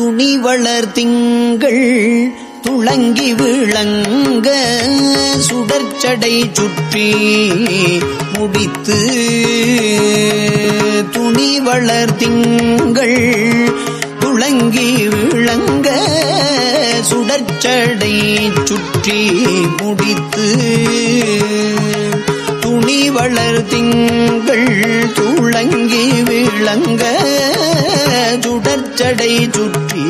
துணி வளர் திங்கள் துளங்கி விளங்க சுடற்சடை சுற்றி முடித்து துணி வளர் திங்கள் துளங்கி விளங்க சுடற்சடை சுற்றி முடித்து துணி வளர் திங்கள் துளங்கி விளங்க சுடற்சடை சுற்றி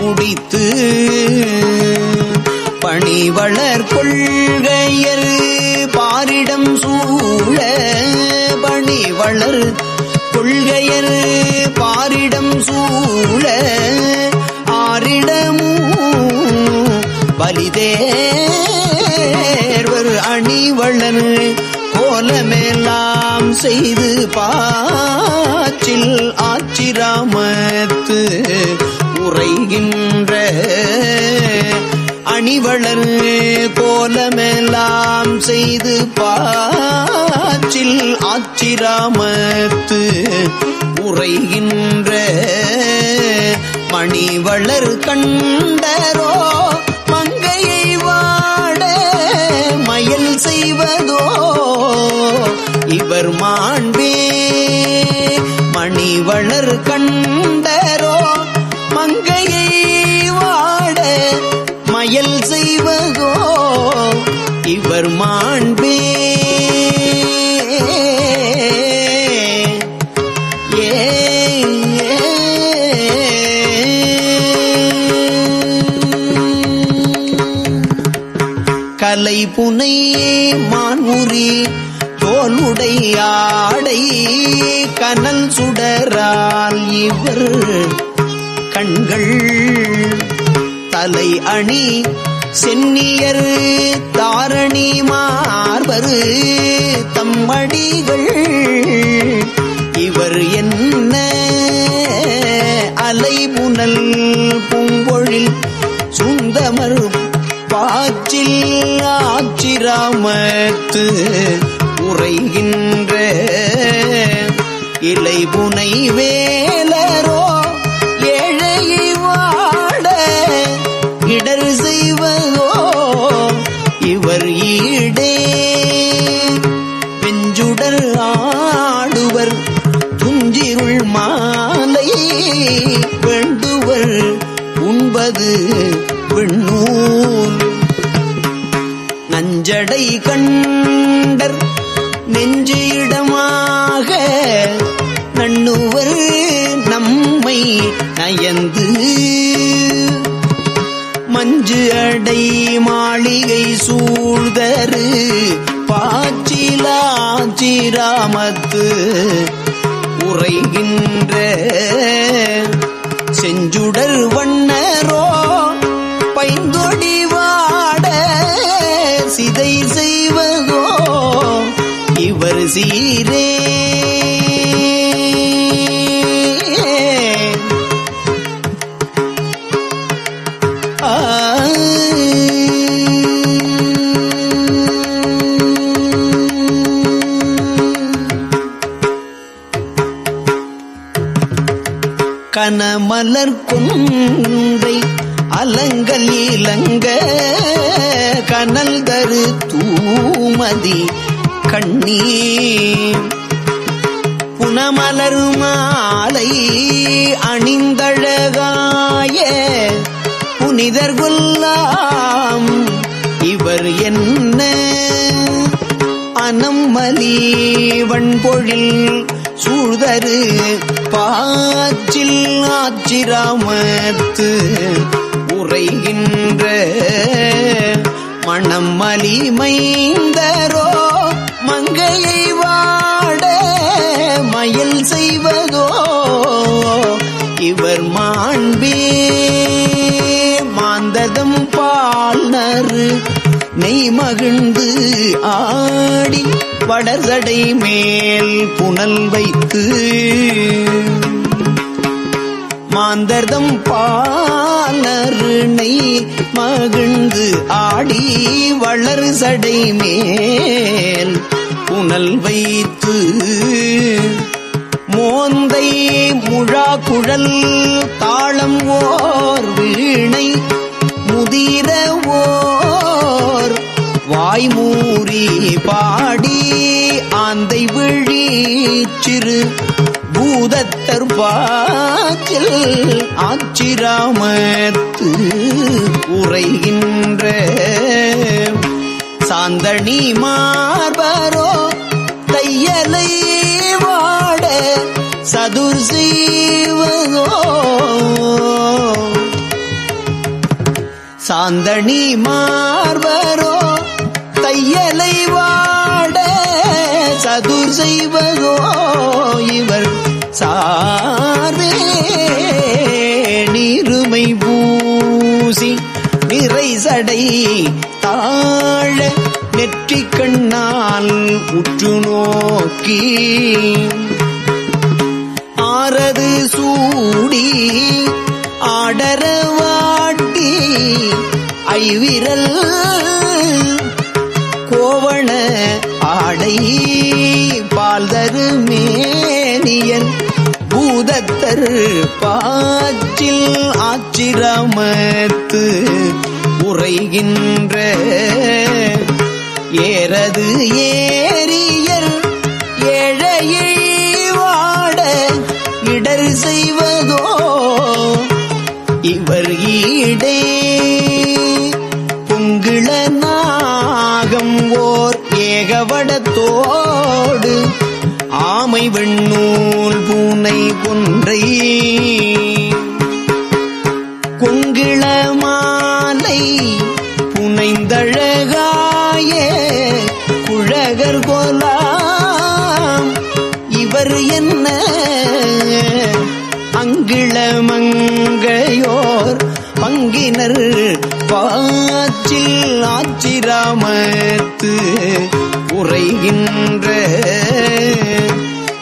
முடித்து பணிவளர் கொள்கையர் பாரிடம் சூழ பணிவளர் கொள்கையர் பாரிடம் சூழ ஆரிடமும் பலிதே அணிவளர் கோலமெல்லாம் செய்து பாச்சில் ஆச்சிராமத்து உரைகின்ற அணிவளர் கோலமெல்லாம் செய்து பாச்சில் ஆச்சிராமத்து உரைகின்ற மணிவளர் கண்டரோ இவர் மாண்பே. மணிவளர் கண்டரோ மங்கையை வாட மயல் செய்வகோ இவர் மாண்பே. ஏ கலை புனை மான்முறி தோலுடை ஆடை கனல் சுடரால் இவர் கண்கள் தலை அணி சென்னியர் தாரணி மார்பரு தம்மடிகள் இவர் என்ன அலைமுனல் பூங்கொழில் சுந்தமரும் பாச்சில் ஆச்சிராமத்து உரைகின்ற இலை புனை வேலரோ ஏழை வாட இடர் செய்வதோ இவர் ஈடே. வெஞ்சுடர் ஆடுவர் துஞ்சிருள் மாலை வேண்டுவர் உண்பது வெண்ணூல். நஞ்சடை கண்டர் நெஞ்சு இடமாக நண்ணுவர் நம்மை நயந்து. மஞ்சு அடை மாளிகை சூழ்தரு பாச்சிலாச்சிராமத்து உரைகின்ற செஞ்சுடர் வண்ணரோ அணிந்தழகாய புனிதர் கொல்லாம் இவர் என்ன? அனம்மலி வண்பொழில் சூழ்தரு பாச்சில் ஆச்சிராமத்து உரைகின்ற மணம் மலிமைந்தரோ மங்கையை நெய் மகிழ்ந்து ஆடி வடர்தடை மேல் புனல் வைத்து மாந்தர்தம் பாலருணை மகிழ்ந்து ஆடி வளர் சடை மேல் புனல் வைத்து மோந்தை முழா குழல் தாளம் ஓர் வீணை முதிர ஓர் வாய்மூறி பாடி ஆந்தை விழி சிறு பூதத்தர் பாக்கில் ஆச்சிராமத்து உரைகின்ற சாந்தணி மார்பரோ தையலை வாட சதுர் செய்வதோ சாந்தணி மார்பரோ இயலை வாட சதுர் செய்வதோ இவர் சாரே. நீருமை பூசி நிறை சடை தாழ நெற்றி கண்ணால் உற்று நோக்கி ஆறது சூடி ஆடரவாட்டி ஐவிரல் கோவண ஆடை பால் தருமேனியன் பூதத்தர் பாச்சில் ஆச்சிரமத்து உரைகின்ற ஏறது ஏ மேகவடத்தோடு ஆமை வெண்ணூல் பூனை கொன்றை. கொங்கிள மாலை புனைந்தழகாய குழகர் கோலாம். இவர் என்ன? அங்கிளமங்கையோர் பங்கினர். பாச்சில் ஆச்சிராமத்து உரைகின்ற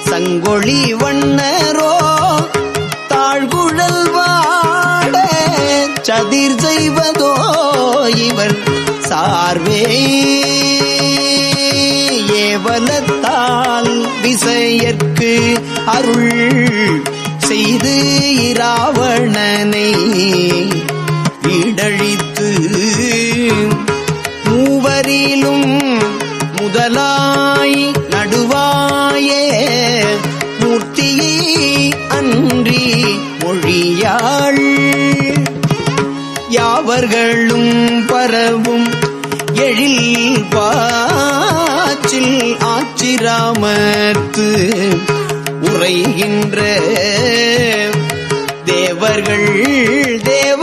சங்கொழி வண்ணரோ தாழ்குழல் வாட சதிர் செய்வதோ இவர் சார்வே. ஏவலத்தால் விசையற்கு அருள் செய்து இராவணனை இடழித்து மூவரிலும் முதலாய் நடுவாயே மூர்த்தியை அன்றி மொழியாள் யாவர்களும் பரவும் எழில் பாச்சில் ஆச்சிராமத்து உரைகின்ற தேவர்கள் தேவ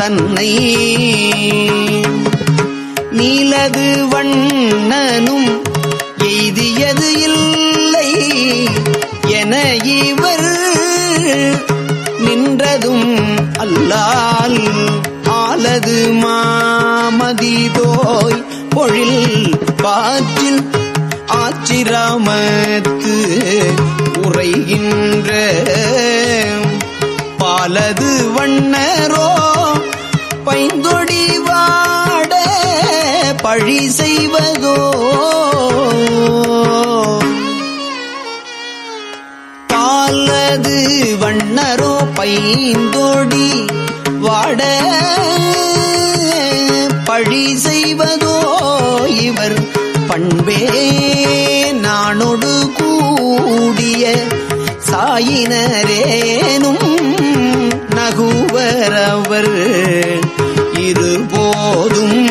தன்னை. நீலது வண்ணனும் எய்தியது இல்லை என இவர் நின்றதும் அல்லால் ஆலது மாமதிதோய் பொழில் பாற்றில் ஆச்சிராமத்து உரைகின்ற பாலது வண்ணரோ பைந்தொடி வாட பழி செய்வதோ? பாலது வண்ணரோ பைந்தொடி வாட பழி செய்வதோ? இவர் பண்பே நானொடு கூடிய சாயினரேனும் நகுவரவர் இருபோதும்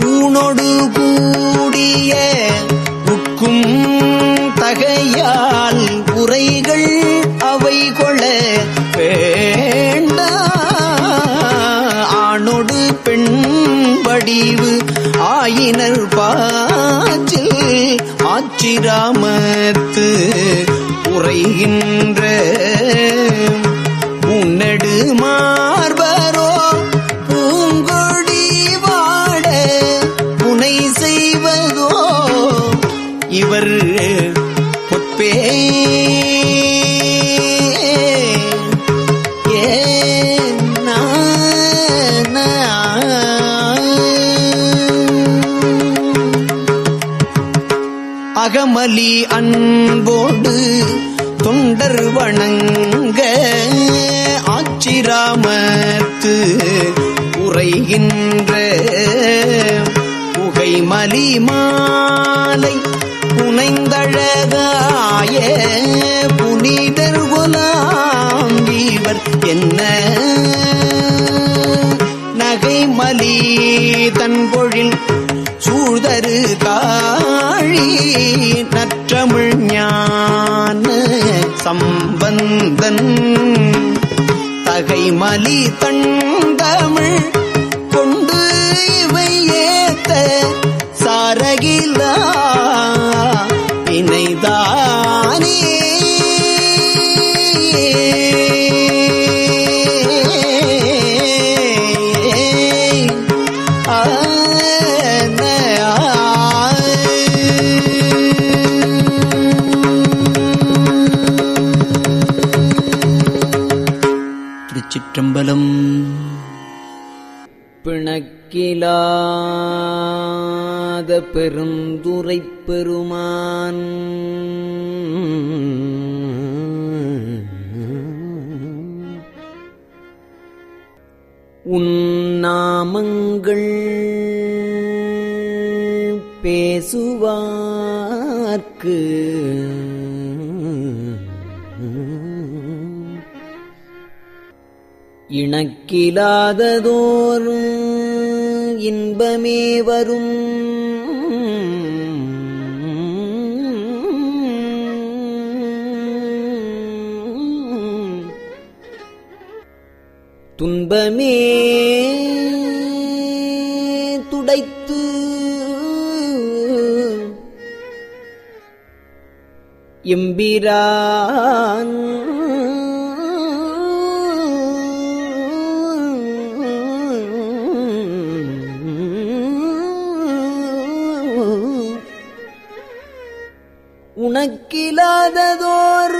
ஊனொடு கூடிய உட்கும் தகையால் உரைகள் அவை கொள வேண்ட. ஆணொடு பெண் வடிவு ஆயினர் பாச்சில் ஆச்சிராமத்து உரைகின்ற. உன்னடு உரைத்து உரைகின்ற புகை மலி மாலை புனைந்தழகாய புனிதர் குலாம் இவர் என்ன? நகை மலி தன்பொழில் சூழ்தரு காழி நற்றமிழ் ஞான சம்பந்தன் தகைமலி தண்டமிழ் பெருந்துரை பெருமான். உன்னாமங்கள் பேசுவார்க்கு. இணக்கிலாததோர் இன்பமே வரும். துன்பமே துடைத்து எம்பிரான் உனக்கிலாததோர்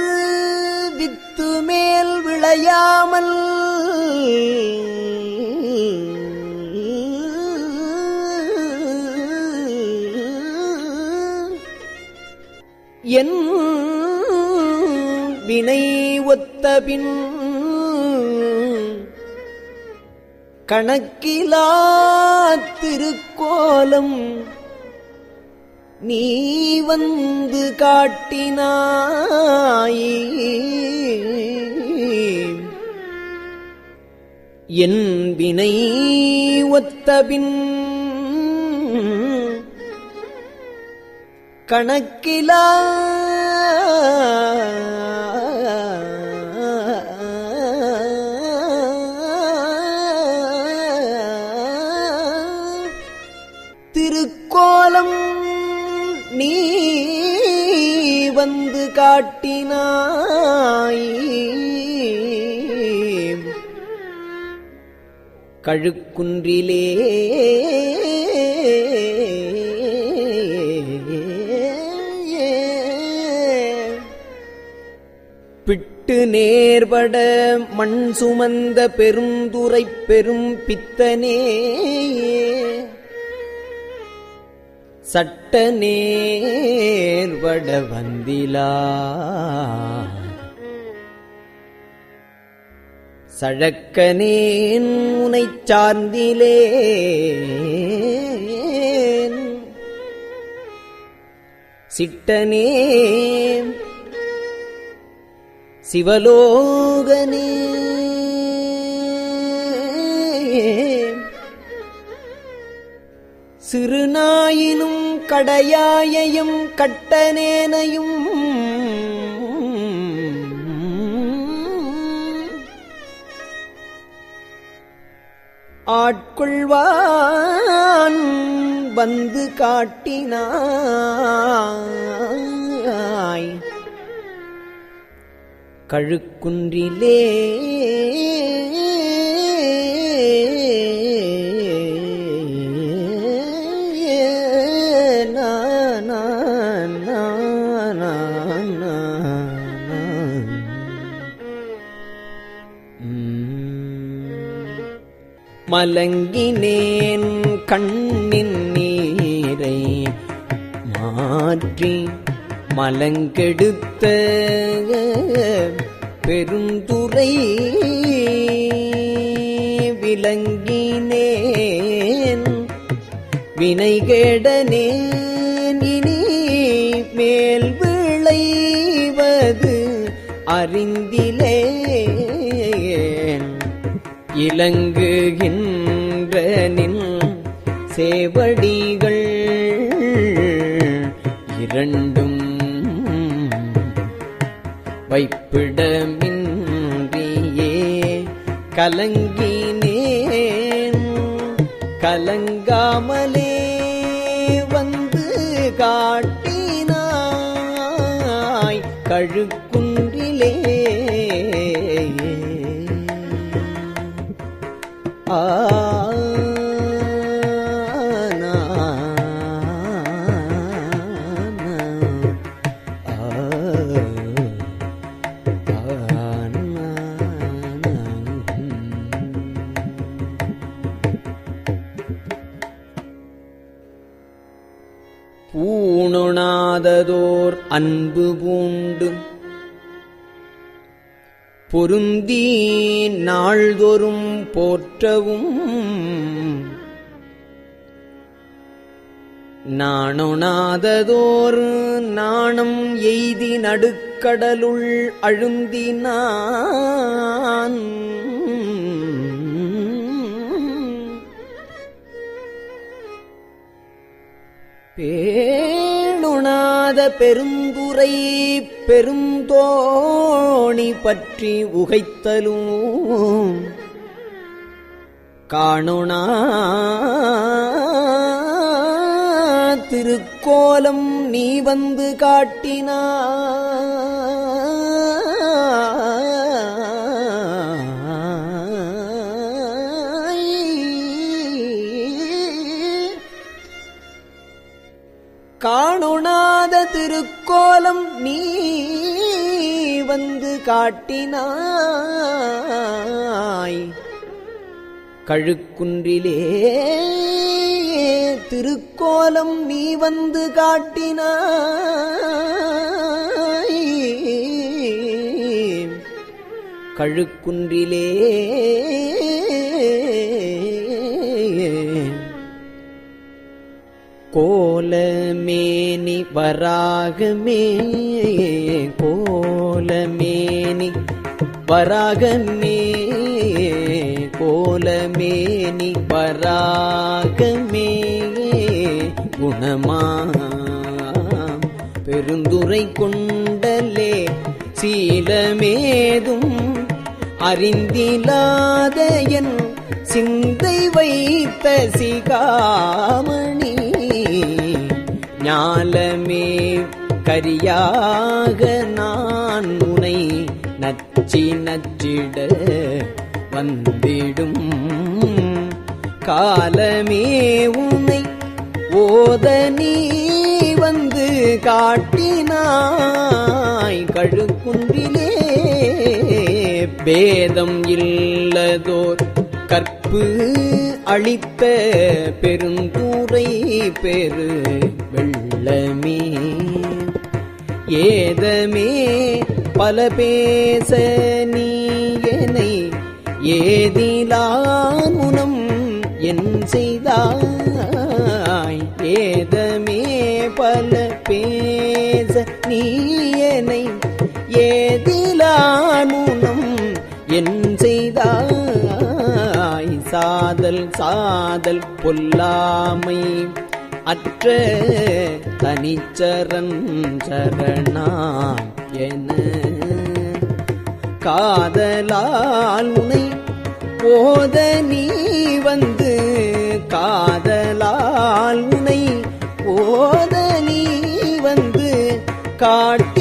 வித்து மேல் விளையாமல் ஒத்தபின் கணக்கிலா திருக்கோலம் நீ வந்து காட்டினாய். என் வினை ஒத்தபின் கணக்கிலா காட்டினாய் கழுக்குன்றிலே பிட்டு நேர்பட மண் சுமந்த பெருந்துரை பெரும் பித்தனே. சட்ட நேர்வட வந்திலா சழக்கனேன் உனைச் சார்ந்திலே சிட்டனே சிவலோகனே சிறுநாயினும் கடையாயையும் கட்டனேனையும் ஆட்கொள்வான் வந்து காட்டினாய். கழுக்குன்றிலே மலங்கினேன் கண்ணின் நீரை மாற்றி மலங்கெடுத்த பெருந்துரை விளங்கினேன். வினைகேடனேன் இனி மேல் விளைவது அறிந்தில விளங்குகின்ற நின் சேவடிகள் இரண்டும் வைப்பிடமின்றியே கலங்கினேன். கலங்காமலே வந்து காட்டினாய். கழுக்குன்றிலே பூணுணாததோர் அன்பு பூண்டும் பொருந்தி நாள்தோறும் போற்றவும். நாணுணாததோர் நாணம் எய்தி நடுக்கடலுள் அழுந்தினான். பேணுணாத பெருந்துரை பெருந்தோ கோணி பற்றி உகைத்தலும். காணுனா திருக்கோலம் நீ வந்து காட்டினா. காணுணாத திருக்கோலம் நீ வந்து காட்டினாய். கழுக்குன்றிலே திருக்கோலம் நீ வந்து காட்டினாய். கழுக்குன்றிலே கோலமேனி வராகமே கோ கோலமேனி வராகமே கோலமேனி வராகமே குணமா பெருந்துரை கொண்டலே சீலமேதும் அறிந்திலாத என் சிந்தை வைத்த சிகாமணி ஞாலமே கரியாக நான் உனை நச்சி நச்சிட வந்திடும். காலமே உனை ஓத நீ வந்து காட்டினாய். கழுக்குன்றிலே பேதம் இல்லதோர் கற்பு அளித்த பெருந்தூரை பெரு வெள்ளமே. ஏதமே பல பேச நீயனை ஏதிலான் உனம் என் செய்தாய். ஏதமே பல பேச நீயனை ஏதிலான் உனம் என் செய்தாய். சாதல் சாதல் பொல்லாமை அற்ற தனிச்சரன் சரணாம் என. காதலால் உனை போத நீ வந்து காதலால் உனை போத நீ வந்து காட்டினாய்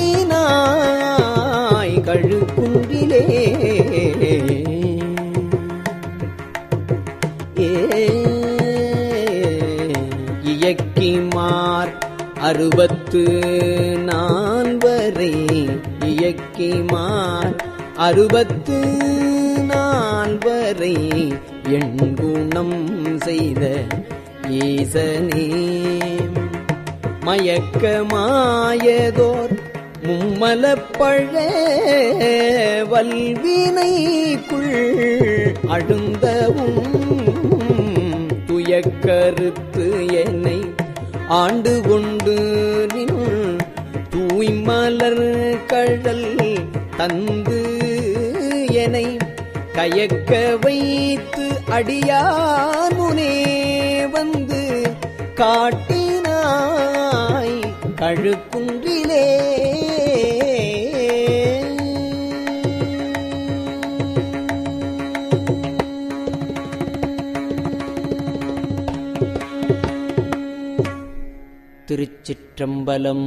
அறுபத்து நால்வரை இயக்கிமார் அறுபத்து நால்வரை எண்குணம் செய்த ஈசனே. மயக்கமாயதோர் மும்மலப்பழ வல்வினைக்குள் அழுந்தவும் துயக்கருத்து என்னை ஆண்டு கொண்டு நின் தூய்மலர் கழல் தந்து எனை கயக்க வைத்து அடியார் முனே வந்து காட்டினாய் கழுக்கும் चम्बलम्